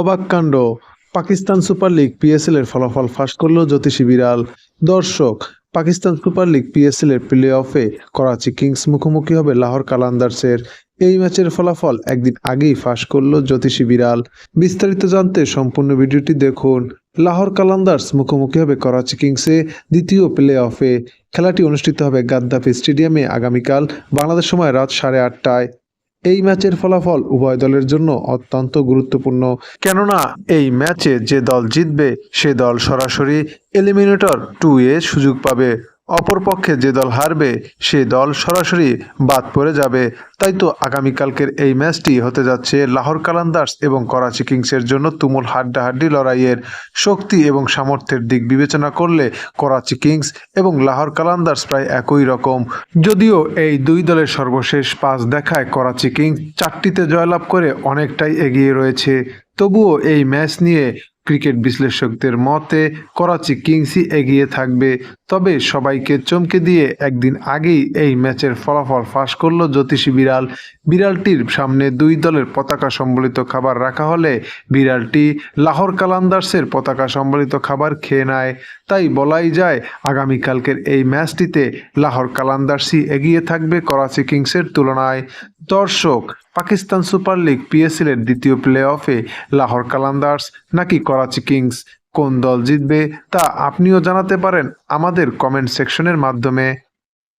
অবাক কাণ্ড। Pakistan super league PSL এর ফলাফল ফাঁস করল জ্যোতিষী বিড়াল। দর্শক, পাকিস্তান সুপার লিগ পিএসএল এর প্লে অফে করাচি কিংস মুখোমুখি হবে লাহোর কালান্দার্সের। এই ম্যাচের ফলাফল একদিন আগেই ফাঁস করল জ্যোতিষী বিড়াল। বিস্তারিত জানতে সম্পূর্ণ ভিডিওটি দেখুন। লাহোর কালান্দার্স মুখোমুখি হবে করাচি কিংসে দ্বিতীয় প্লে অফে খেলাটি অনুষ্ঠিত হবে গাদ্দাফি স্টেডিয়ামে আগামীকাল, বাংলাদেশ সময় রাত সাড়ে আটটায়। এই ম্যাচের ফলাফল উভয় দলের জন্য অত্যন্ত গুরুত্বপূর্ণ। কেননা, এই ম্যাচে যে দল জিতবে, সে দল সরাসরি এলিমিনেটর টু এ সুযোগ পাবে। অপরপক্ষে যে দল হারবে, সে দল সরাসরি বাদ পড়ে যাবে। তাই তো আগামীকালকের এই ম্যাচটি হতে যাচ্ছে লাহোর কালান্দার্স এবং করাচি কিংসের জন্য তুমুল হাড্ডাহাড্ডি লড়াইয়ের শক্তি এবং সামর্থ্যের দিক বিবেচনা করলে করাচি কিংস এবং লাহোর কালান্দার্স প্রায় একই রকম। যদিও এই দুই দলের সর্বশেষ পাঁচ দেখায় করাচি কিংস চারটিতে জয়লাভ করে অনেকটাই এগিয়ে রয়েছে। তবুও এই ম্যাচ নিয়ে ক্রিকেট বিশ্লেষকদের মতে, করাচি কিংসই এগিয়ে থাকবে। তবে সবাইকে চমকে দিয়ে একদিন আগেই এই ম্যাচের ফলাফল ফাঁস করল জ্যোতিষী বিড়াল। বিড়ালটির সামনে দুই দলের পতাকা সম্বলিত খাবার রাখা হলে বিড়ালটি লাহোর কালান্দার্সের পতাকা সম্বলিত খাবার খেয়ে নেয়। তাই বলাই যায়, আগামীকালকের এই ম্যাচটিতে লাহোর কালান্দার্সই এগিয়ে থাকবে করাচি কিংসের তুলনায়। দর্শক, পাকিস্তান সুপার লিগ পিএসএল এর দ্বিতীয় প্লে অফে লাহোর কালান্দার্স নাকি করাচি কিংস কোন দল জিতবে তা আপনিও জানাতে পারেন আমাদের কমেন্ট সেকশনের মাধ্যমে।